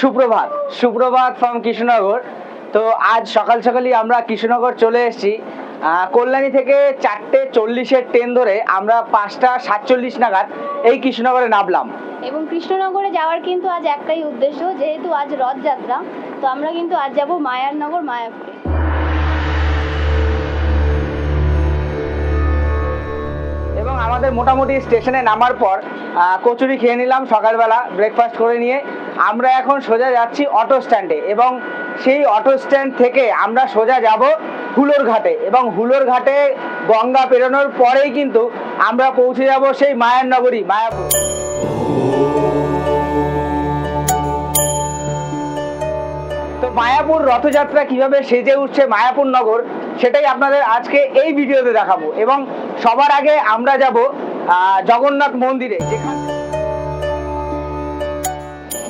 সুপ্রভাত। সুপ্রভাত ফ্রম কৃষ্ণনগর। তো আজ সকাল সকালই আমরা কৃষ্ণনগর চলে এসেছি। কল্যাণী থেকে চারটে চল্লিশের ট্রেন ধরে আমরা পাঁচটা সাতচল্লিশ নাগাদ এই কৃষ্ণনগরে নামলাম। এবং কৃষ্ণনগরে যাওয়ার কিন্তু আজ একটাই উদ্দেশ্য, যেহেতু আজ রথযাত্রা, তো আমরা কিন্তু আজ যাব মায়ারনগর মায়াপুরে আমাদের মোটামুটি স্টেশনে নামার পর কচুরি খেয়ে নিলাম সকালবেলা ব্রেকফাস্ট করে নিয়ে। আমরা এখন সোজা যাচ্ছি অটো স্ট্যান্ডে এবং সেই অটো স্ট্যান্ড থেকে আমরা সোজা যাব হুলোর ঘাটে এবং হুলোর ঘাটে গঙ্গা পেরোনোর পরেই কিন্তু আমরা পৌঁছে যাব সেই মায়ার নগরী মায়াপুর। তো মায়াপুর রথযাত্রা কীভাবে সেজে উঠছে মায়াপুর নগর, সেটাই আপনাদের আজকে এই ভিডিওতে দেখাবো এবং সবার আগে আমরা যাব জগন্নাথ মন্দিরে। যেখান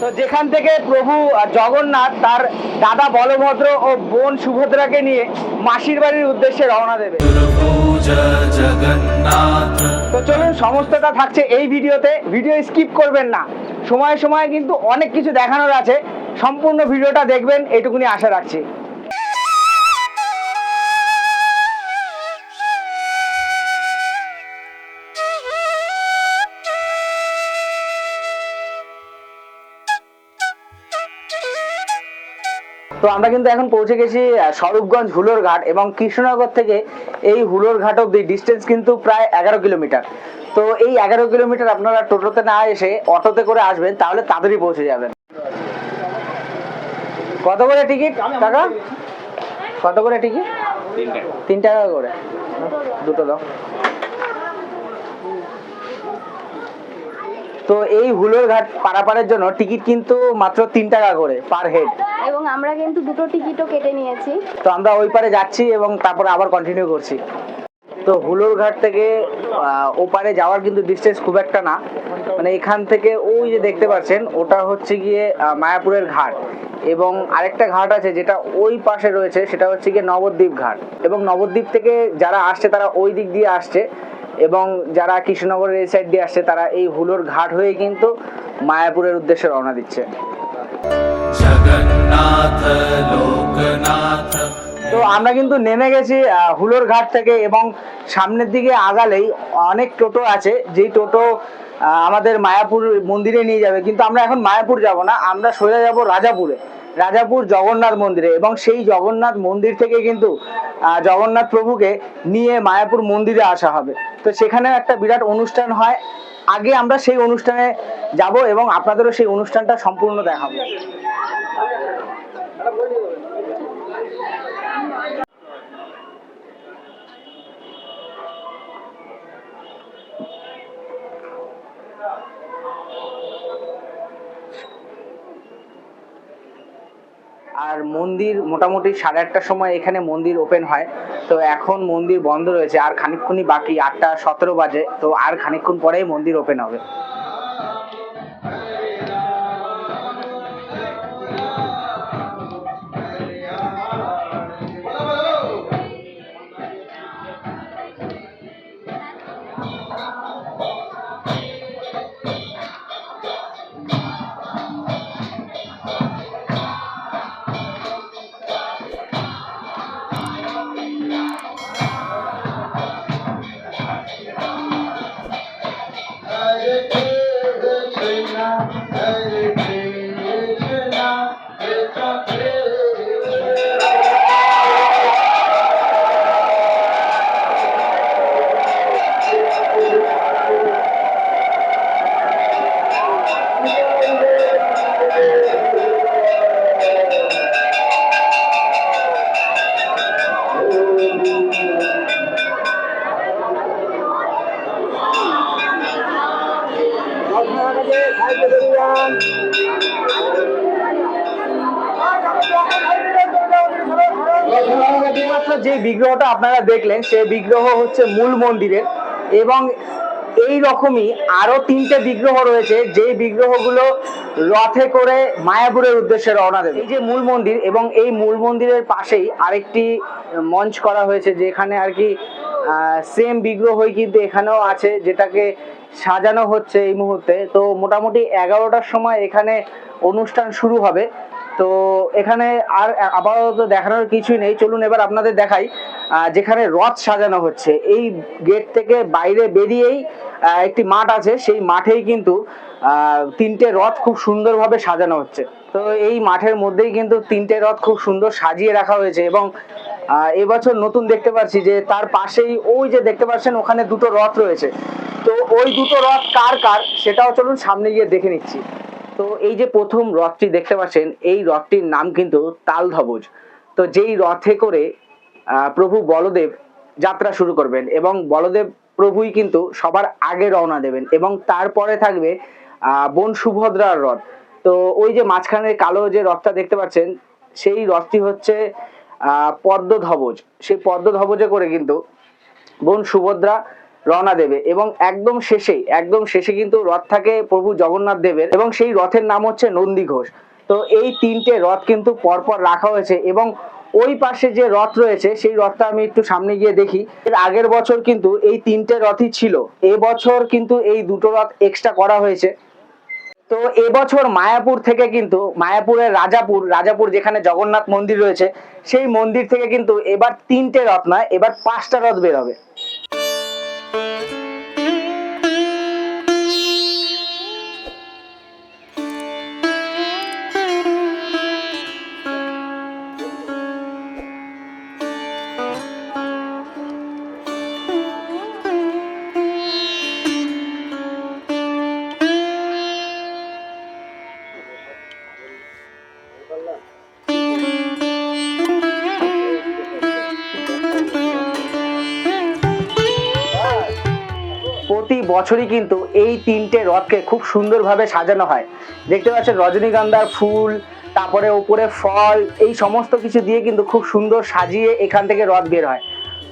তো যেখান থেকে প্রভু জগন্নাথ তার দাদা বলভদ্র ও বোন সুভদ্রাকে নিয়ে মাসির বাড়ির উদ্দেশ্যে রওনা দেবে। তো চলুন, সমস্তটা থাকছে এই ভিডিওতে। ভিডিও স্কিপ করবেন না। সময়ে সময়ে কিন্তু অনেক কিছু দেখানোর আছে। সম্পূর্ণ ভিডিওটা দেখবেন, এটুকুনি আশা রাখছি। তো আমরা কিন্তু এখন পৌঁছে গেছি স্বরূপগঞ্জ হুলোর ঘাট এবং কৃষ্ণনগর থেকে এই হুলোর ঘাট অব্দি ডিস্টেন্স কিন্তু প্রায় এগারো কিলোমিটার। তো এই এগারো কিলোমিটার আপনারা টোটোতে না এসে অটোতে করে আসবেন, তাহলে তাড়াতাড়ি পৌঁছে যাবেন। কত করে টিকিট টাকা কত করে টিকিট? তিন টাকা করে। দুটো দাও। তো এই হুলোর ঘাট পারাপারের জন্য টিকিট কিন্তু মাত্র তিন টাকা করে পার হেড। এবং আমরা কিন্তু দুটো টিকিটও কেটে নিয়েছি। তো আমরা ওই পারে যাচ্ছি এবং তারপরে আবার কন্টিনিউ করছি। তো হুলোর ঘাট থেকে ওপারে যাওয়ার কিন্তু ডিস্টেন্স খুব একটা না। মানে এখান থেকে ওই যে দেখতে পাচ্ছেন ওটা হচ্ছে গিয়ে মায়াপুরের ঘাট। এবং আরেকটা ঘাট আছে যেটা ওই পাশে রয়েছে সেটা হচ্ছে গিয়ে নবদ্বীপ ঘাট। এবং নবদ্বীপ থেকে যারা আসছে তারা ওই দিক দিয়ে আসছে। এবং যারা কৃষ্ণনগরের এই সাইড দিয়ে আসছে তারা এই হুলোর ঘাট হয়ে কিন্তু মায়াপুরের উদ্দেশ্যে রওনা দিচ্ছে। তো আমরা কিন্তু নেমে গেছি হুলোর ঘাট থেকে এবং সামনের দিকে আগালেই অনেক টোটো আছে। যেই টোটো আমাদের মায়াপুর মন্দিরে নিয়ে যাবে। কিন্তু আমরা এখন মায়াপুর যাব না আমরা সোজা যাব রাজাপুরে। রাজাপুর জগন্নাথ মন্দিরে এবং সেই জগন্নাথ মন্দির থেকে কিন্তু জগন্নাথ প্রভুকে নিয়ে মায়াপুর মন্দিরে আসা হবে। তো সেখানে একটা বিরাট অনুষ্ঠান হয়। আগে আমরা সেই অনুষ্ঠানে যাব এবং আপনাদেরও সেই অনুষ্ঠানটা সম্পূর্ণ দেখাবো। আর মন্দির মোটামুটি সাড়ে আটটার সময় এখানে মন্দির ওপেন হয়। তো এখন মন্দির বন্ধ রয়েছে, আর খানিকক্ষণই বাকি, আটটা সতেরো বাজে, তো আর খানিকক্ষণ পরেই মন্দির ওপেন হবে। Yeah. you. বিগ্রহটা আপনারা দেখলেন সেই বিগ্রহ হচ্ছে মূল মন্দিরের এবং এই রকমই আরও তিনটে বিগ্রহ রয়েছে যে বিগ্রহগুলো রথে করে মায়াপুরের উদ্দেশ্যে রওনা দেবে। এই যে মূল মন্দির এবং এই মূল মন্দিরের পাশেই আরেকটি মঞ্চ করা হয়েছে, যেখানে আর কি সেম বিগ্রহই কিন্তু এখানেও আছে, যেটাকে সাজানো হচ্ছে এই মুহূর্তে। তো মোটামুটি এগারোটার সময় এখানে অনুষ্ঠান শুরু হবে। তো এখানে আর আপাতত দেখানোর কিছুই নেই। চলুন এবার আপনাদের দেখাই যেখানে রথ সাজানো হচ্ছে। এই গেট থেকে বাইরে বেরিয়েই একটি মাঠ আছে। সেই মাঠেই কিন্তু তিনটে রথ খুব সুন্দরভাবে সাজানো হচ্ছে। তো এই মাঠের মধ্যেই কিন্তু তিনটে রথ খুব সুন্দর সাজিয়ে রাখা হয়েছে এবং এবছর নতুন দেখতে পাচ্ছি যে তার পাশেই ওই যে দেখতে পাচ্ছেন, ওখানে দুটো রথ রয়েছে। তো ওই দুটো রথ কার কার, সেটাও চলুন সামনে গিয়ে দেখে নিচ্ছি। তো এই যে প্রথম রথটি দেখতে পাচ্ছেন এই রথটির নাম কিন্তু তালধ্বজ। তো যেই রথে করে প্রভু বলদেব যাত্রা শুরু করবেন এবং বলদেব প্রভুই কিন্তু সবার আগে রওনা দেবেন এবং তারপরে থাকবে বোন সুভদ্রার রথ। তো ওই যে মাঝখানে কালো যে রথটা দেখতে পাচ্ছেন সেই রথটি হচ্ছে আহ, পদ্মধ্বজ। সেই পদ্মধ্বজে করে কিন্তু বোন সুভদ্রা রওনা দেবে এবং একদম শেষেই, একদম শেষে কিন্তু রথ থাকে প্রভু জগন্নাথ দেবের এবং সেই রথের নাম হচ্ছে নন্দী ঘোষ। তো এই তিনটে রথ কিন্তু পরপর রাখা হয়েছে এবং ওই পাশে যে রথ রয়েছে সেই রথটা আমি একটু সামনে গিয়ে দেখি। এর আগের বছর কিন্তু এই তিনটে রথই ছিল এবছর কিন্তু এই দুটো রথ এক্সট্রা করা হয়েছে। তো এবছর মায়াপুর থেকে কিন্তু, মায়াপুরের রাজাপুর রাজাপুর যেখানে জগন্নাথ মন্দির রয়েছে, সেই মন্দির থেকে কিন্তু এবার তিনটে রথ নয়, এবার পাঁচটা রথ বেরোবে। thank you বছরই কিন্তু এই তিনটে রথকে খুব সুন্দরভাবে সাজানো হয়। দেখতে পাচ্ছেন রজনীগন্ধার ফুল তারপরে উপরে ফল এই সমস্ত কিছু দিয়ে কিন্তু খুব সুন্দর সাজিয়ে এখান থেকে রথ বের হয়।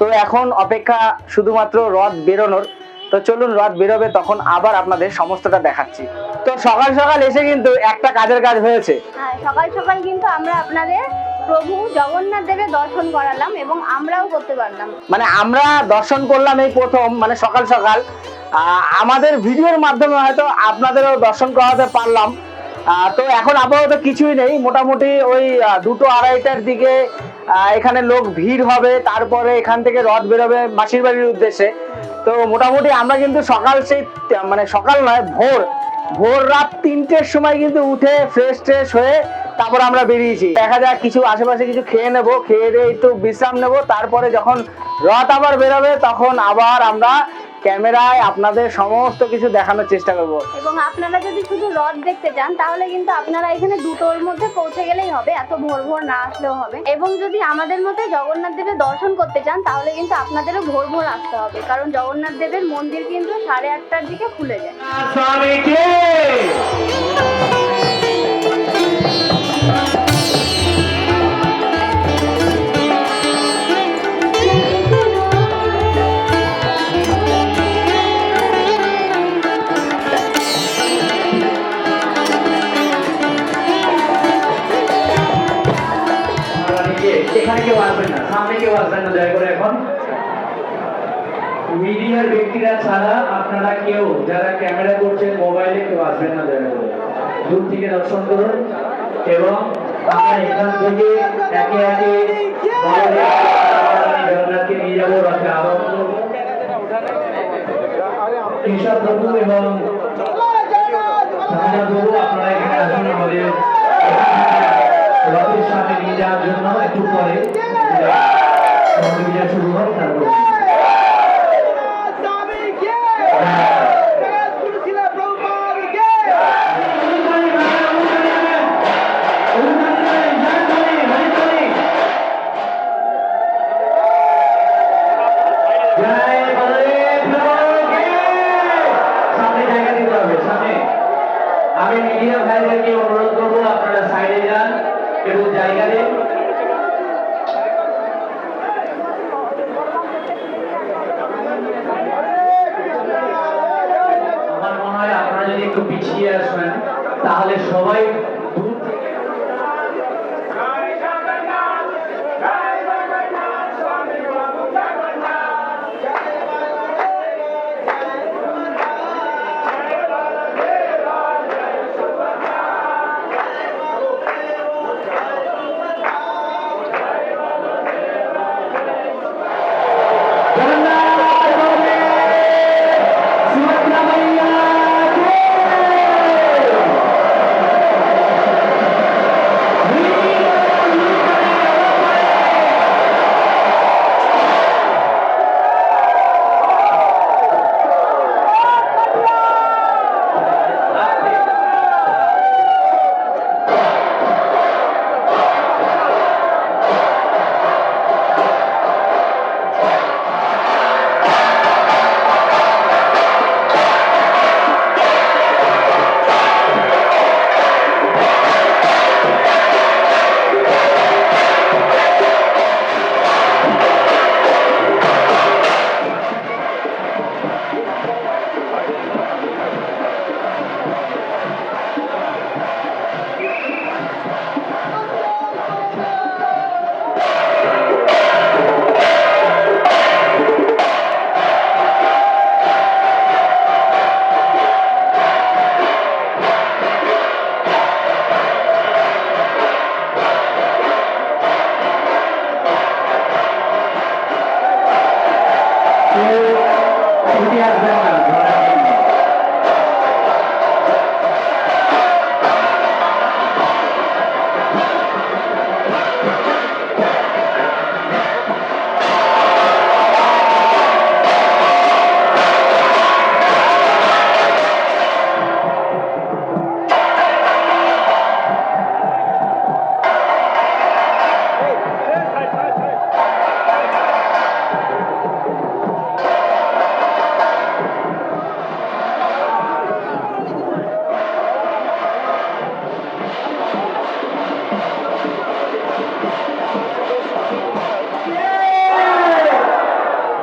তো এখন অপেক্ষা শুধুমাত্র রথ বেরোনোর। তো চলুন রথ বেরোবে তখন আবার আপনাদের সমস্তটা দেখাচ্ছি। তো সকাল সকাল এসে কিন্তু একটা কাজের কাজ হয়েছে। হ্যাঁ সকাল সকাল কিন্তু আমরা আপনাদের প্রভু জগন্নাথ দেবের দর্শন করালাম এবং আমরাও করতে পারলাম। মানে আমরা দর্শন করলাম এই প্রথম মানে সকাল সকাল। আমাদের ভিডিওর মাধ্যমে হয়তো আপনাদেরও দর্শন করাতে পারলাম। তো এখন আপাতত কিছুই নেই। মোটামুটি ওই দুটো আড়াইটার দিকে এখানে লোক ভিড় হবে। তারপরে এখান থেকে রথ বেরোবে মাসির বাড়ির উদ্দেশ্যে। তো মোটামুটি আমরা কিন্তু সকাল সেই মানে সকাল নয়, ভোর। ভোর রাত তিনটের সময় কিন্তু উঠে ফ্রেশ ট্রেশ হয়ে তারপর আমরা বেরিয়েছি। দেখা যাক কিছু আশেপাশে কিছু খেয়ে নেব। খেয়ে দিয়ে একটু বিশ্রাম নেব। তারপরে যখন রথ আবার বেরোবে, তখন আবার আমরা ক্যামেরায় আপনাদের সমস্ত কিছু দেখানোর চেষ্টা করব। এবং আপনারা যদি শুধু রথ দেখতে চান তাহলে কিন্তু আপনারা এখানে দুটোর মধ্যে পৌঁছে গেলেই হবে এত ভোর ভোর না আসলেও হবে। এবং যদি আমাদের মধ্যে জগন্নাথ দেবের দর্শন করতে চান তাহলে কিন্তু আপনাদেরও ভোর ভোর আসতে হবে কারণ জগন্নাথ দেবের মন্দির কিন্তু সাড়ে আটটার দিকে খুলে যায়। না আসবেন না, দয়া করে এখন। মিডিয়ার ব্যক্তিরা ছাড়া আপনারা কেউ, যারা ক্যামেরা করছেন মোবাইলে কেউ আসবেন না, দয়া করে। দূর থেকে দর্শন করুন এবং আমরা এখান থেকে একে একে জগন্নাথকে নিয়ে যাব আরম্ভ কেশব প্রভু এবং আপনারা এখানে আসুন আমাদের রথের সামনে নিয়ে যাওয়ার জন্য একটু পরে। সহযোগিতা শুরু হোক তারপর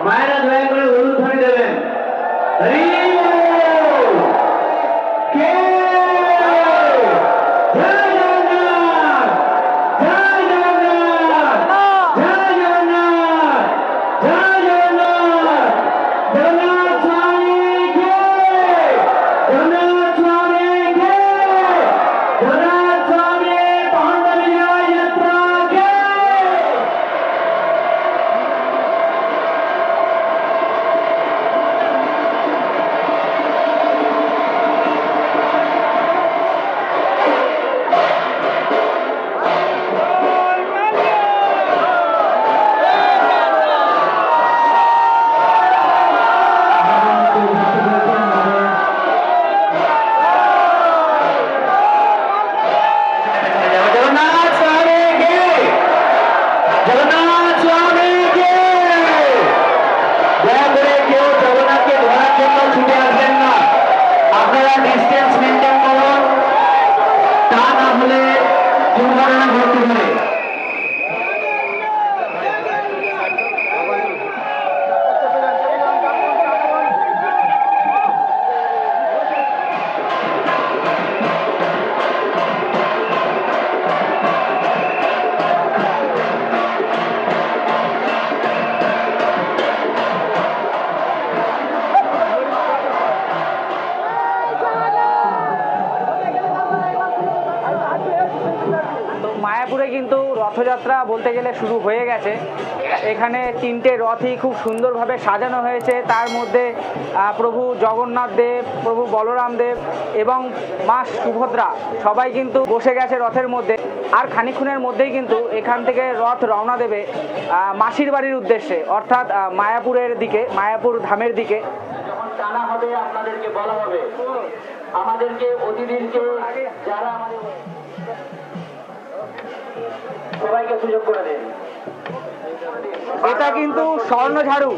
মায়েরা দয়া করে হলুদ ধরে দেবেন রথযাত্রা বলতে গেলে শুরু হয়ে গেছে। এখানে তিনটে রথই খুব সুন্দরভাবে সাজানো হয়েছে। তার মধ্যে প্রভু জগন্নাথ দেব, প্রভু বলরাম দেব এবং মা সুভদ্রা সবাই কিন্তু বসে গেছে রথের মধ্যে। আর খানিক্ষণের মধ্যেই কিন্তু এখান থেকে রথ রওনা দেবে মাসির বাড়ির উদ্দেশ্যে, অর্থাৎ মায়াপুরের দিকে, মায়াপুর ধামের দিকে। আপনাদেরকে বলা হবে। আমাদেরকে, অতিথিদেরকে যারা আমাদের সবাইকে সুযোগ করে দিন। এটা কিন্তু স্বর্ণ ঝাড়ু।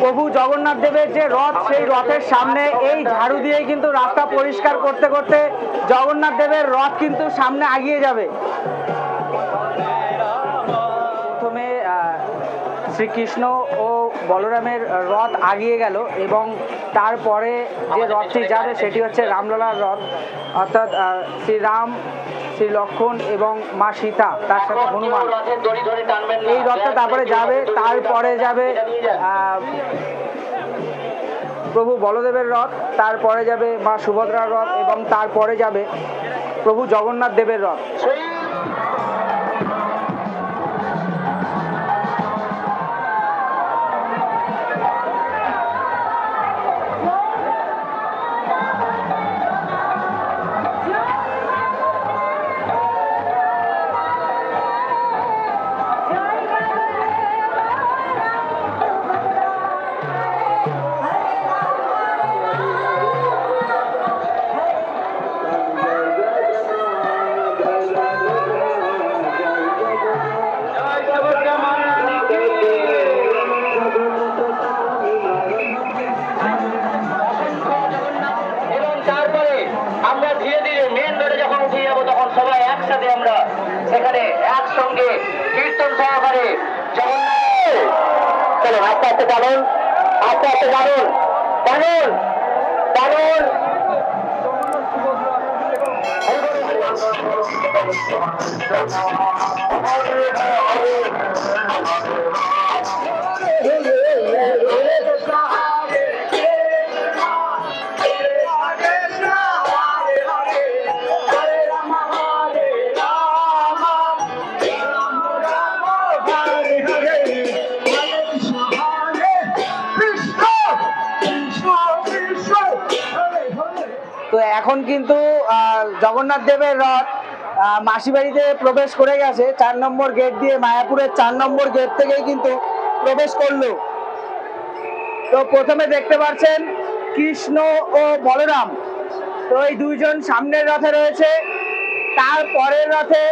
প্রভু জগন্নাথ দেবের যে রথ সেই রথের সামনে এই ঝাড়ু দিয়ে কিন্তু রাস্তা পরিষ্কার করতে করতে জগন্নাথ দেবের রথ কিন্তু সামনে আগিয়ে যাবে। প্রথমে শ্রীকৃষ্ণ ও বলরামের রথ আগিয়ে গেল এবং তারপরে যে রথটি যাবে সেটি হচ্ছে রামলালার রথ। অর্থাৎ শ্রীরাম শ্রী লক্ষণ এবং মা সীতা তার সাথে হনুমান। এই রথটা তারপরে যাবে তারপরে যাবে প্রভু বলদেবের রথ তারপরে যাবে মা সুভদ্রার রথ এবং তারপরে যাবে প্রভু জগন্নাথ দেবের রথ। আস্তে টানুন আস্তে আস্তে টানুন টানুন টানুন তো কিন্তু জগন্নাথ দেবের রথ আহ, মাসি বাড়িতে প্রবেশ করে গেছে। চার নম্বর গেট দিয়ে মায়াপুরের চার নম্বর গেট থেকেই কিন্তু প্রবেশ করল। তো প্রথমে দেখতে পাচ্ছেন কৃষ্ণ ও বলরাম। তো এই দুইজন সামনের রথে রয়েছে। তার পরের রথে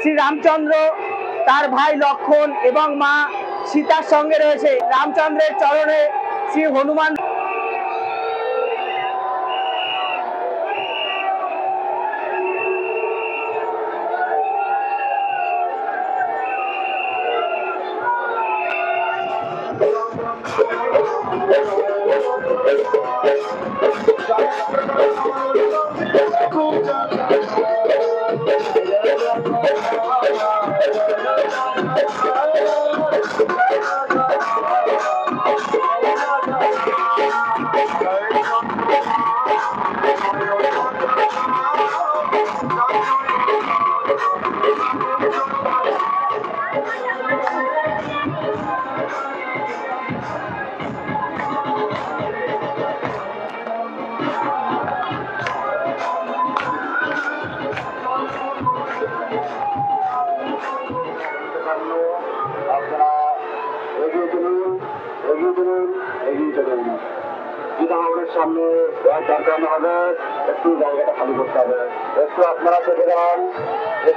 শ্রী রামচন্দ্র তার ভাই লক্ষণ এবং মা সীতার সঙ্গে রয়েছে। রামচন্দ্রের চরণে শ্রী হনুমান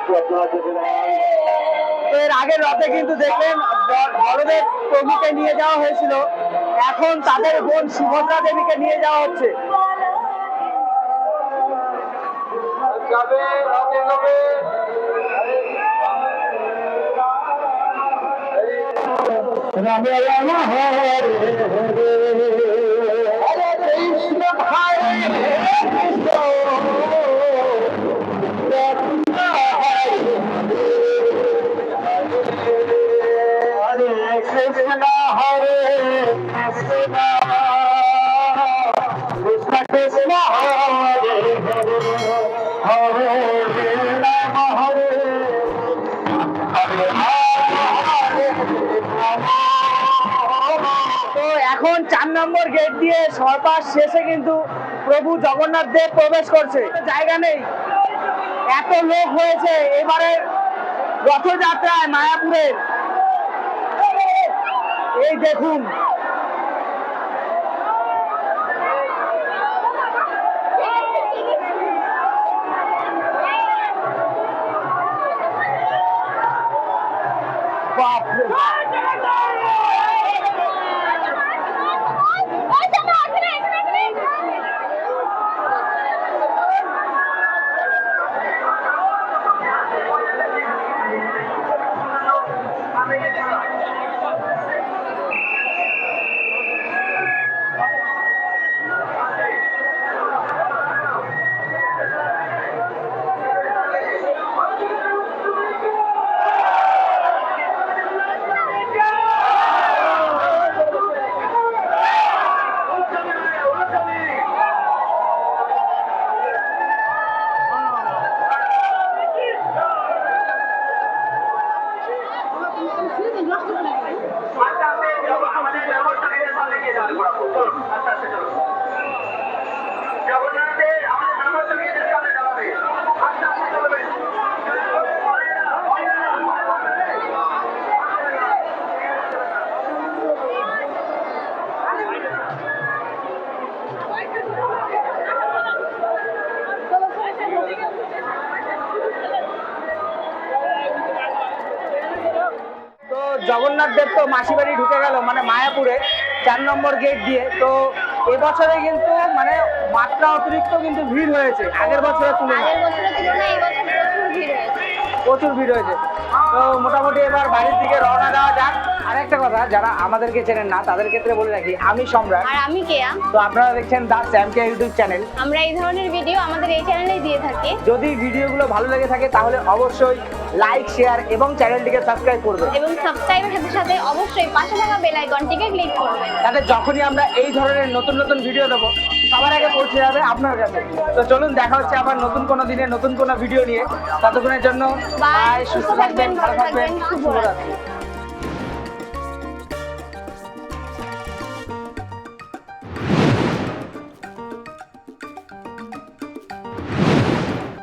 একটু আপনারা চেপে এর আগের রথে কিন্তু দেখলেন বড়দের প্রভুকে নিয়ে যাওয়া হয়েছিল। এখন তাদের বোন সুভদ্রা দেবীকে নিয়ে যাওয়া হচ্ছে। যাবে রাতে যাবে রামে রাম হরে হরে হরে কৃষ্ণ হরে কৃষ্ণ কৃষ্ণ। তো এখন চার নম্বর গেট দিয়ে সরপাস শেষে কিন্তু প্রভু জগন্নাথ দেব প্রবেশ করছে। জায়গা নেই। এত লোক হয়েছে। এবারে রথযাত্রায় মায়াপুরের। এই দেখুন মাসি বাড়ি ঢুকে গেল মানে মায়াপুরে চার নম্বর গেট দিয়ে। তো এবছরে কিন্তু মানে মাত্রা অতিরিক্ত কিন্তু ভিড় হয়েছে আগের বছরের তুলনায়। প্রচুর ভিড় হয়েছে। তো মোটামুটি এবার বাড়ির দিকে রওনা দেওয়া যাক। আরেকটা কথা যারা আমাদেরকে চেনেন না তাদের ক্ষেত্রে বলে রাখি আমি সম্রাট। আর আমি কেয়া তো আপনারা দেখছেন দা স্যামকে ইউটিউব চ্যানেল। আমরা এই ধরনের ভিডিও আমাদের এই চ্যানেলেই দিয়ে থাকি। যদি ভিডিওগুলো ভালো লেগে থাকে তাহলে অবশ্যই লাইক শেয়ার এবং চ্যানেলটিকে সাবস্ক্রাইব করবে। এবং সাবস্ক্রাইবের সাথে সাথে অবশ্যই পাশে থাকা বেল আইকনটিকে ক্লিক করবে। তাতে যখনই আমরা এই ধরনের নতুন নতুন ভিডিও দেবো সবার আগে পৌঁছে যাবে আপনার কাছে। তো চলুন দেখা হচ্ছে আবার নতুন কোনো দিনে নতুন কোনো ভিডিও নিয়ে। ততক্ষণের জন্য বাই সুস্থ থাকবেন ভালো থাকবেন। শুভরাত্রি।